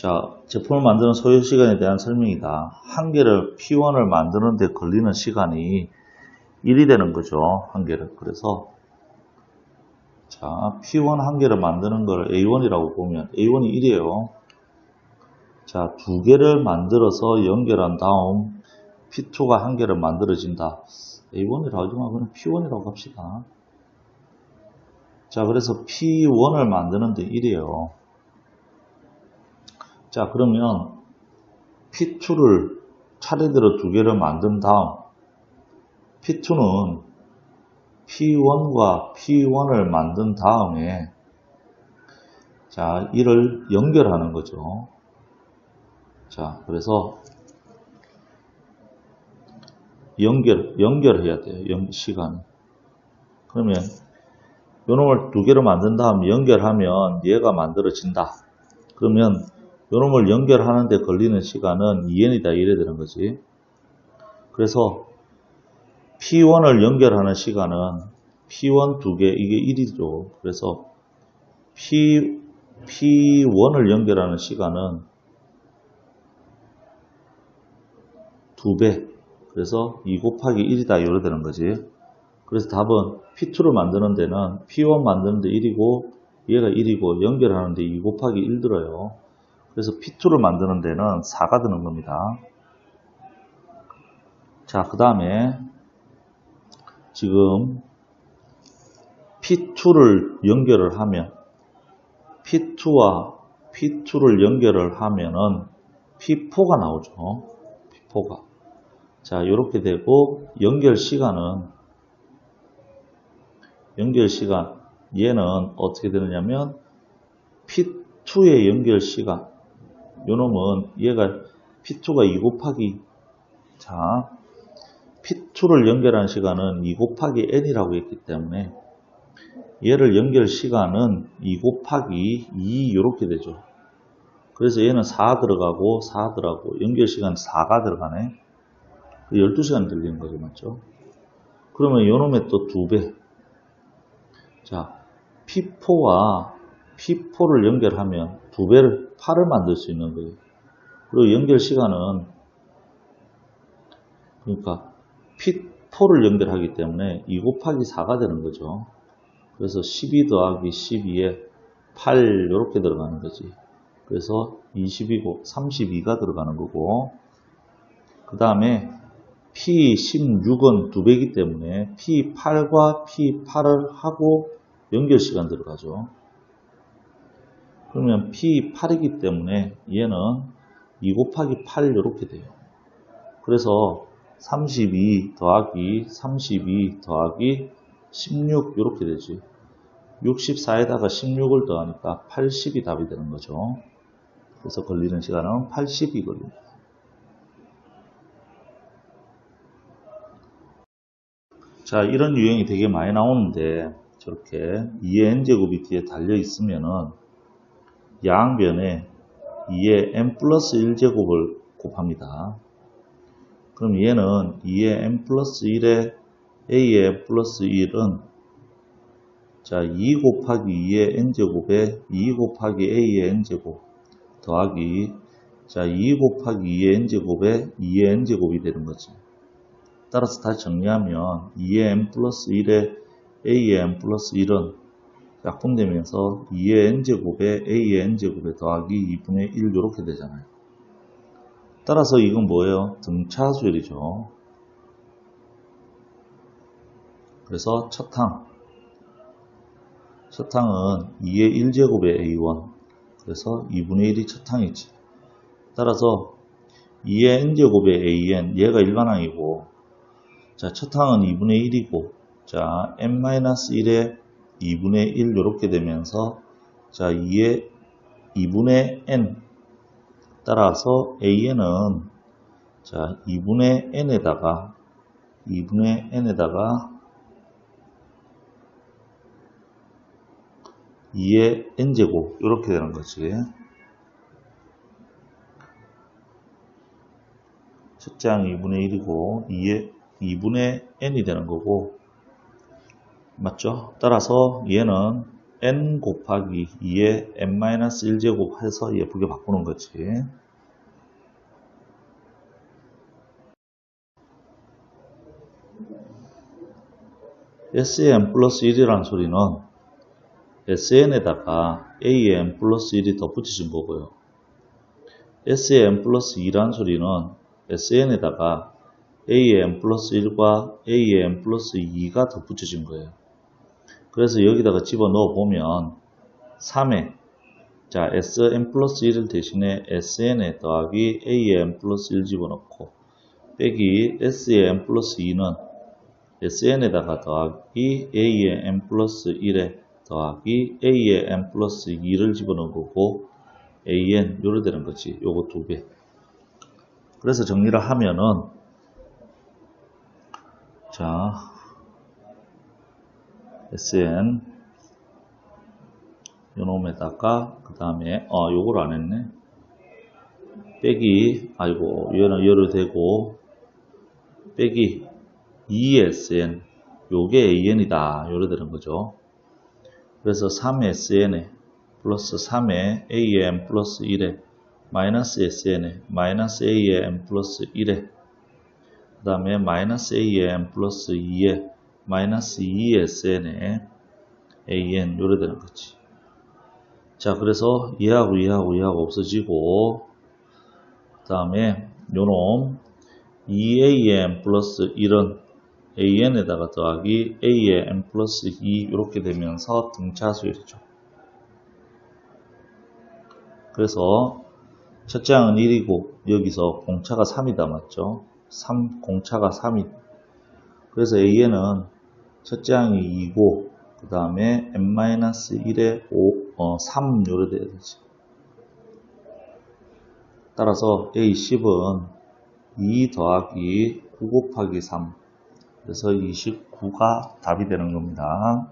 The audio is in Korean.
자, 제품을 만드는 소요 시간에 대한 설명이다. 한 개를 P1을 만드는데 걸리는 시간이 1이 되는 거죠. 한 개를. 그래서 자, P1 한 개를 만드는 걸 A1이라고 보면 A1이 1이에요. 자, 두 개를 만들어서 연결한 다음 P2가 한 개를 만들어진다. A1이라고 하지 말고 그냥 P1이라고 합시다. 자, 그래서 P1을 만드는데 1이에요. 자, 그러면 P2를 차례대로 두 개를 만든 다음 P2는 P1과 P1을 만든 다음에 자, 이를 연결하는 거죠. 자, 그래서 연결, 연결해야 돼요. 연, 시간. 그러면 요놈을 두 개로 만든 다음 연결하면 얘가 만들어진다. 그러면 요놈을 연결하는데 걸리는 시간은 2n이다 이래 되는 거지. 그래서 P1을 연결하는 시간은 P1 두 개, 이게 1이죠. 그래서 P, P1을 연결하는 시간은 두 배. 그래서 2 곱하기 1이다 이래 되는 거지. 그래서 답은 P2를 만드는 데는 P1 만드는 데 1이고 얘가 1이고 연결하는 데 2 곱하기 1 들어요. 그래서 P2를 만드는 데는 4가 드는 겁니다. 자, 그 다음에 지금 P2를 연결을 하면 P2와 P2를 연결을 하면은 P4가 나오죠. P4가. 자, 이렇게 되고 연결 시간은 연결 시간 얘는 어떻게 되느냐면 P2의 연결 시간 요놈은 얘가 P2가 2 곱하기 자 P2를 연결한 시간은 2 곱하기 n이라고 했기 때문에 얘를 연결 시간은 2 곱하기 2 이렇게 되죠. 그래서 얘는 4 들어가고 4 들어가고 연결 시간 4가 들어가네. 12시간 들리는 거죠. 맞죠? 그러면 요놈의 또 2배. 자, P4와 P4를 연결하면 2배를 8을 만들 수 있는 거예요. 그리고 연결 시간은 그러니까 P4를 연결하기 때문에 2 곱하기 4가 되는 거죠. 그래서 12 더하기 12에 8 이렇게 들어가는 거지. 그래서 20이고 32가 들어가는 거고 그 다음에 P16은 2배이기 때문에 P8과 P8을 하고 연결 시간 들어가죠. 그러면 P8이기 때문에 얘는 2 곱하기 8 이렇게 돼요. 그래서 32 더하기 32 더하기 16 이렇게 되지. 64에다가 16을 더하니까 80이 답이 되는 거죠. 그래서 걸리는 시간은 80이 걸립니다. 자, 이런 유형이 되게 많이 나오는데 저렇게 2의 n제곱이 뒤에 달려 있으면은 양변에 2의 n 플러스 1제곱을 곱합니다. 그럼 얘는 2의 n 플러스 1에 a의 n 플러스 1은 자, 2 곱하기 2의 n제곱에 2 곱하기 a의 n제곱 더하기 자, 2 곱하기 2의 n제곱에 2의 n제곱이 되는 거죠. 따라서 다시 정리하면 2의 n 플러스 1에 a의 n 플러스 1은 약분되면서 2의 n제곱에 a의 n제곱에 더하기 2분의 1 이렇게 되잖아요. 따라서 이건 뭐예요? 등차수열이죠. 그래서 첫 항. 첫 항은 2의 1제곱의 a1. 그래서 2분의 1이 첫 항이지. 따라서 2의 n제곱의 an. 얘가 일반항이고 자, 첫 항은 2분의 1이고 자, n-1에 2분의 1 이렇게 되면서 자, 2의 2분의 n 따라서 an은 자, 2분의 n에다가 2분의 n에다가 2의 n제곱 이렇게 되는 거지. 항 2분의 1이고 2의 2분의 n이 되는 거고 맞죠? 따라서 얘는 n 곱하기 2에 n-1제곱 해서 예쁘게 바꾸는 거지. SN 플러스 1이라는 소리는 SN에다가 AN 플러스 1이 덧붙여진 거고요. SN 플러스 2라는 소리는 SN에다가 AN 플러스 1과 AN 플러스 2가 덧붙여진 거예요. 그래서 여기다가 집어 넣어 보면 3에 자 SN 플러스 1을 대신에 SN에 더하기 AN 플러스 1 집어넣고 빼기 SN 플러스 2는 SN에다가 더하기 n 플러스 1에 더하기 n 플러스 2를 집어넣은 거고 AN 요래 되는 거지. 요거 두 배. 그래서 정리를 하면은 자 SN 요놈에다가 그 다음에 어 요걸 안 했네. 빼기 아이고 얘는 열을 대고 빼기 2sn 요게 an이다. 요래 되는 거죠. 그래서 3sn에 플러스 3에 an 플러스 1에 마이너스 sn에 마이너스 an 플러스 1에 그 다음에 마이너스 an 플러스 2에 마이너스 2sn에 an 요래 되는 거지 자 그래서 얘하고 얘하고 얘하고 없어지고 그 다음에 요놈 2an 플러스 1은 an에다가 더하기 a의 n 플러스 2 이렇게 되면서 등차수열이죠. 그래서 첫째 항은 1이고 여기서 공차가 3이다 맞죠? 3 공차가 3이 그래서 a는 첫째 항이 2고 그 다음에 n-1에 5, 어, 3 요래 돼야 되지. 따라서 a10은 2 더하기 9 곱하기 3 그래서 29가 답이 되는 겁니다.